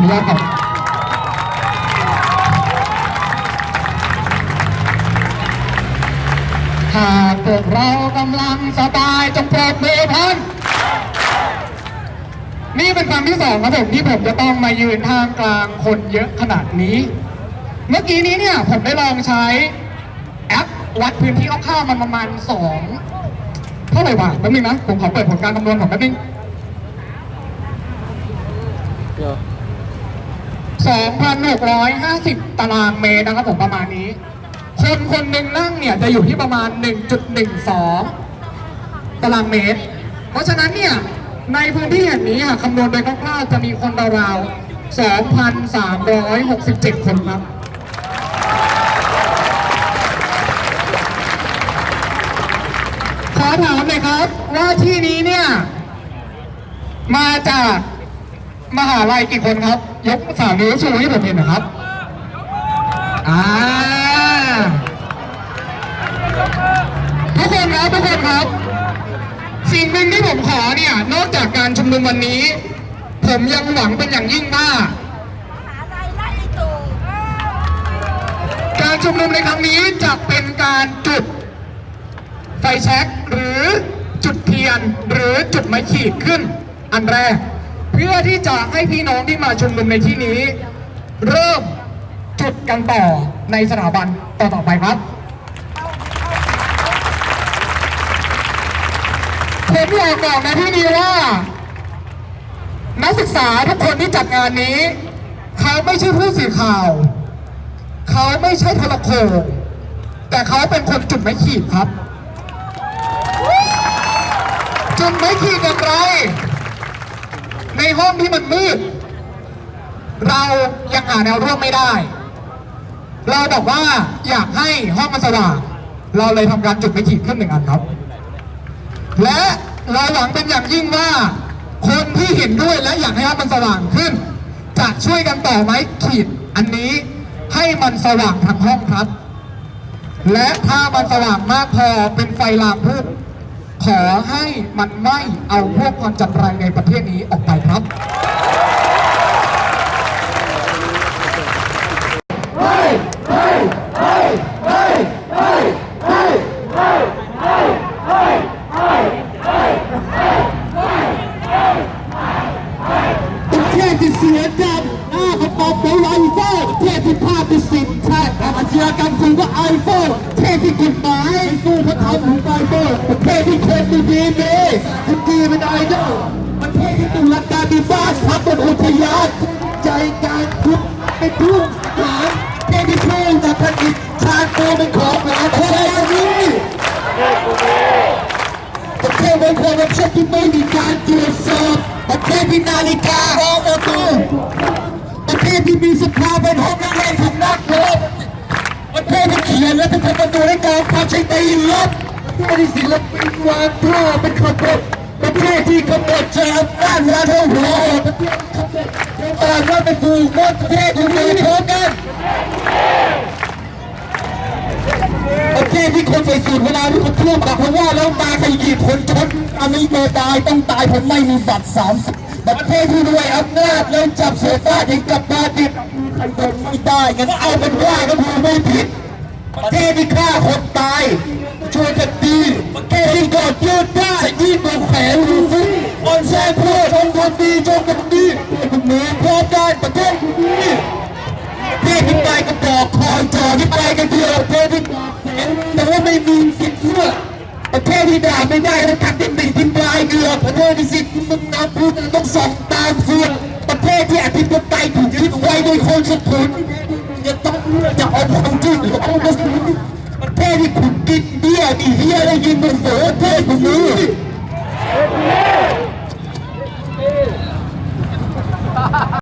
ขออนุญาตครับหากพวกเรากำลังสบายจงปรบมือพร้อมนี่เป็นครั้งที่สองครับผมที่ผมจะต้องมายืนท่ามกลางคนเยอะขนาดนี้ เมื่อกี้นี้เนี่ยผมได้ลองใช้แอปวัดพื้นที่คร่าวมันประมาณสองเท่าไหร่วะแป๊บนึงนะ ผมขอเปิดผลการคำนวณก่อนแป๊บนึง 2,650 ตารางเมตรนะครับผมประมาณนี้ คนคนหนึ่งนั่งเนี่ยจะอยู่ที่ประมาณ 1.12 ตารางเมตร เพราะฉะนั้นเนี่ยในพื้นที่แห่งนี้อะคำนวณโดยคร่าวๆจะมีคนราวๆ2,367 คนครับขอถามหน่อยครับว่าที่นี้เนี่ย มาจาก มหาลัยกี่คนครับ ยกสามนิ้วชูให้ผมเห็นนะครับอ่าทุกคนครับทุกคนครับ สิ่งหนึ่งที่ผมขอเนี่ยนอกจากการชุมนุมวันนี้ ผมยังหวังเป็นอย่างยิ่งว่าการชุมนุมในครั้งนี้จะเป็นการจุดไฟแช็กหรือจุดเทียนหรือจุดไม้ขีดขึ้นอันแรก เพื่อที่จะให้พี่น้องที่มาชุมนุมในที่นี้ เริ่มจุดกันต่อในสถาบันต่อต่อไปครับผมอยากบอกในที่นี้ว่า นักศึกษาทุกคนที่จัดงานนี้ เขาไม่ใช่ผู้สื่อข่าว เขาไม่ใช่โทรโขงแต่เขาเป็นคนจุดไม้ขีดครับ จุดไม้ขีดอย่างไร ในห้องที่มันมืด เรายังหาแนวร่วมไม่ได้ เราบอกว่าอยากให้ห้องมันสว่างเราเลยทำการจุดไม้ขีดขึ้นหนึ่งอันครับ และเราหวังเป็นอย่างยิ่งว่า คนที่เห็นด้วยและอยากให้ห้องมันสว่างขึ้น จะช่วยกันต่อไม้ขีดอันนี้ให้มันสว่างทั้งห้องครับ และถ้ามันสว่างมากพอเป็นไฟลามพุ่ง ขอให้มันไม่เอาพวกความจัดไรในประเทศนี้ออกไปครับประเทศที่เสียดำหน้ากระป๋องเป็นไอโฟนประเทศที่ภาพเป็นสินแท้แต่มาเจอกันคุณว่าไอโฟนประเทศที่กฎหมายไม่สู้พระธรรมของไบเบิลประเทศที่คนมีดีเมคุณดีเป็นไอดอลประเทศที่ตุลาการมีบ้านพักบนอุทยานใจการคุกเป็นผู้หาเทศที่พูดจากผลิตชาติโตเป็นของหานประเทศนี้ประเทศเป็นคนประเทศที่ไม่มีการตรวจสอบประเทศที่นาฬิการ้องประตูประเทศที่มีสภาเป็นห้องนั่งเล่นของนักรบประเทศที่เขียนรัฐธรรมนูญให้การความใช้ตีลบ ประเทศที่ศิลปินวางท่าเป็นขบวนประเทศที่กำหนดจะอำนาจรัฐหัวประเทศที่กำหนดการว่าเป็นผู้มดประเทศที่มีพร้อมกันประเทศที่คนใส่สูตรเวลาที่คนท่วมกับเพราะว่าแล้วมาขยี้คนชนอันนี้เมตายต้องตายผมไม่มีบัตรสามสิบประเทศที่ด้วยอำนาจแล้วจับเสือฟ้าเด็กกลับมาดิบใครโดนไม่ได้งั้นเอาเป็นว่าก็คือไม่ผิด ประเทศที่ฆ่าคนตาย ช่วยกันดีเทศที่กอดยืดได้ยิ่งกว่าแขนดูซิออนแซนพูดชมคนดีชมกันดีคุณมือพร้อมกันประเทศนี้เทพที่ไปกระบอกคอยจอที่ไปกันเดียวเทพที่เห็นแต่ว่าไม่มีสิทธิ์เชื่อประเทศที่ด่าไม่ได้แล้วทักที่ติดที่ปลายเกลือประเทศที่สิทธิ์มึงน้ำพูดต้องส่องตามเฟืองประเทศที่อธิปไตยถูกยึดไว้โดยคนสุดทุนจะต้องจะเอาความจริงหรือเอากระสุนประเทศที่ขุดกิน เบี้ยมีเฮียได้ยินเป็นเสือเทศคนนี้